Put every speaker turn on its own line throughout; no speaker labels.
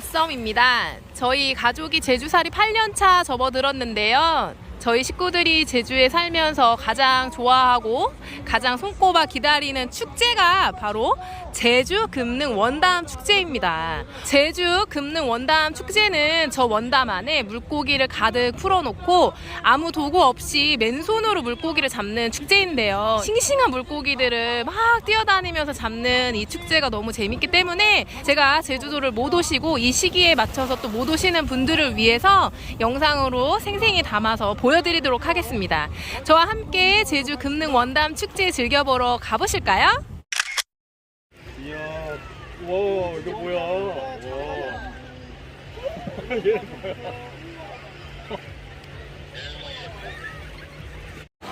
체험입니다. 저희 가족이 제주살이 8년차 접어들었는데요. 저희 식구들이 제주에 살면서 가장 좋아하고 가장 손꼽아 기다리는 축제가 바로 제주 금능 원담 축제입니다. 제주 금능 원담 축제는 저 원담 안에 물고기를 가득 풀어놓고 아무 도구 없이 맨손으로 물고기를 잡는 축제인데요. 싱싱한 물고기들을 막 뛰어다니면서 잡는 이 축제가 너무 재밌기 때문에 제가 제주도를 못 오시고 이 시기에 맞춰서 또 못 오시는 분들을 위해서 영상으로 생생히 담아서 보여 드리도록 하겠습니다. 저와 함께 제주 금능 원담 축제 즐겨보러 가보실까요?
이야, 와, 이거 뭐야? 와. 얘 뭐야?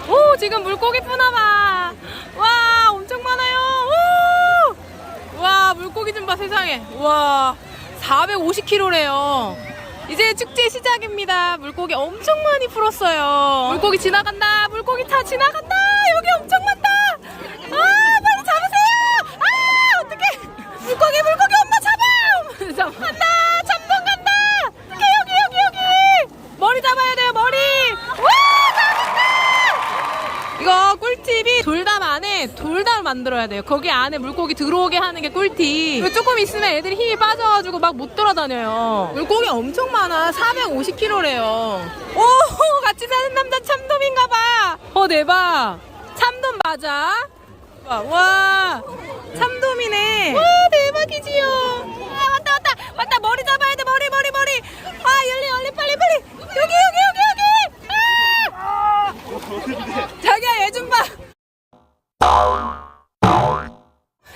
오 지금 물고기 푸나봐 와 엄청 많아요 오! 와 물고기 좀 봐 세상에 와 450kg래요 이제 축제 시작입니다. 물고기 엄청 많이 풀었어요. 물고기 지나간다. 물고기 다 지나간다 여기 엄청 많다 아 빨리 잡으세요 아 어떡해 물고기 물고기 엄마 잡아 잡아 간다 참돔 간다 어떡해 여기 여기 여기 머리 잡아야 돼요 머리 와 잡았다 이거 꿀팁이 돌담 돌담 만들어야 돼요. 거기 안에 물고기 들어오게 하는 게 꿀팁. 조금 있으면 애들이 힘이 빠져가지고 막 못 돌아다녀요. 물고기 엄청 많아. 450kg래요. 오, 같이 사는 남자 참돔인가 봐. 어, 대박. 참돔 맞아? 와, 와, 참돔이네. 와, 대박이지요. 아, 왔다, 왔다, 왔다. 머리 잡아야 돼. 머리, 머리, 머리. 아, 열리, 열리, 빨리, 빨리. 여기, 여기, 여기, 여기. 아! 자기야 얘 좀 봐.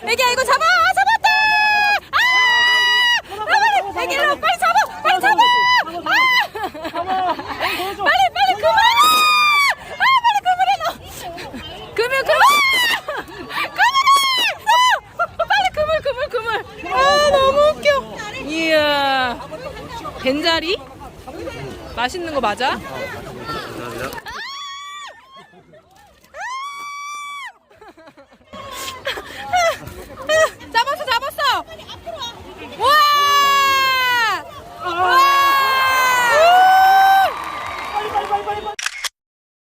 애기야 이거 잡아 잡았다. 아! 아 빨리 애기 일로 빨리 잡아 빨리 잡아. 아! 빨리 빨리 그만. 아 빨리 그만해 너. 그물 그만. 그만해. 어! 빨리 그물 그물 그물. 아 너무 웃겨. 이야. 벤자리? 맛있는 거 맞아? 잡았어 잡았어 와! 와!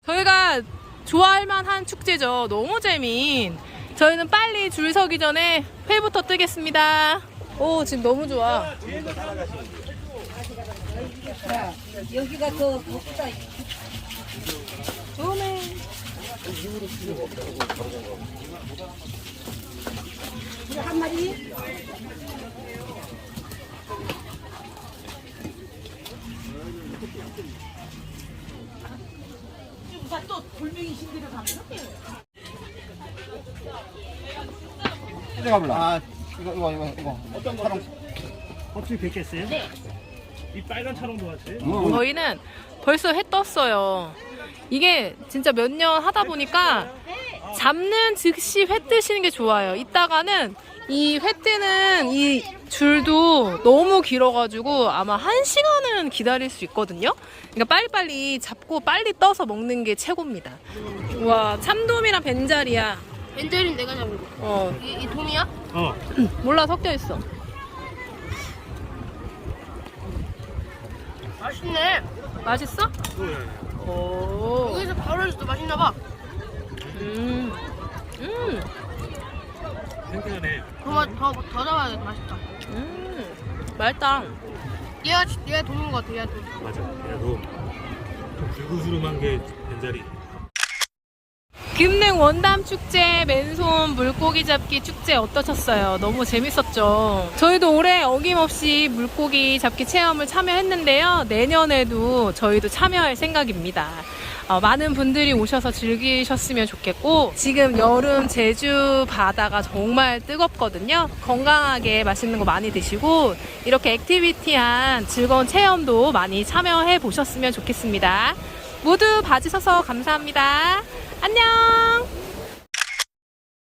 저희가 좋아할 만한 축제죠 너무 재민 저희는 빨리 줄 서기 전에 회부터 뜨겠습니다 오 지금 너무 좋아
여기가 더 높다.
좋네
한 마리?
내가 몰라. 아, 이거, 이거, 이거, 이거. 어떤 거?
혹시 뵙겠어요? 네. 이 빨간 차롱도 같이?
저희는 벌써 해 떴어요. 이게 진짜 몇 년 하다 보니까 잡는 즉시 회 뜨시는 게 좋아요. 이따가는 이 회 뜨는 이 줄도 너무 길어가지고 아마 한 시간은 기다릴 수 있거든요. 그러니까 빨리빨리 잡고 빨리 떠서 먹는 게 최고입니다. 와 참돔이랑 벤자리야.
벤젤은 내가 잡은 거.
어
이, 이 돔이야?
어.
몰라 섞여 있어.
맛있네.
맛있어? 오.
여기서 바로 해서 맛있나 봐.
음. 음.
탱탱하네.
더, 맛- 더, 더 잡아야 돼. 맛있다.
음. 맛있다.
얘가, 지- 얘가 돔인 것 같아. 얘가 돔.
맞아. 그래도 좀 불구스름한 게 벤자리.
금능 원담 축제 맨손 물고기 잡기 축제 어떠셨어요? 너무 재밌었죠. 저희도 올해 어김없이 물고기 잡기 체험을 참여했는데요. 내년에도 저희도 참여할 생각입니다. 어, 많은 분들이 오셔서 즐기셨으면 좋겠고 지금 여름 제주 바다가 정말 뜨겁거든요. 건강하게 맛있는 거 많이 드시고 이렇게 액티비티한 즐거운 체험도 많이 참여해 보셨으면 좋겠습니다. 모두 봐주셔서 감사합니다. 안녕!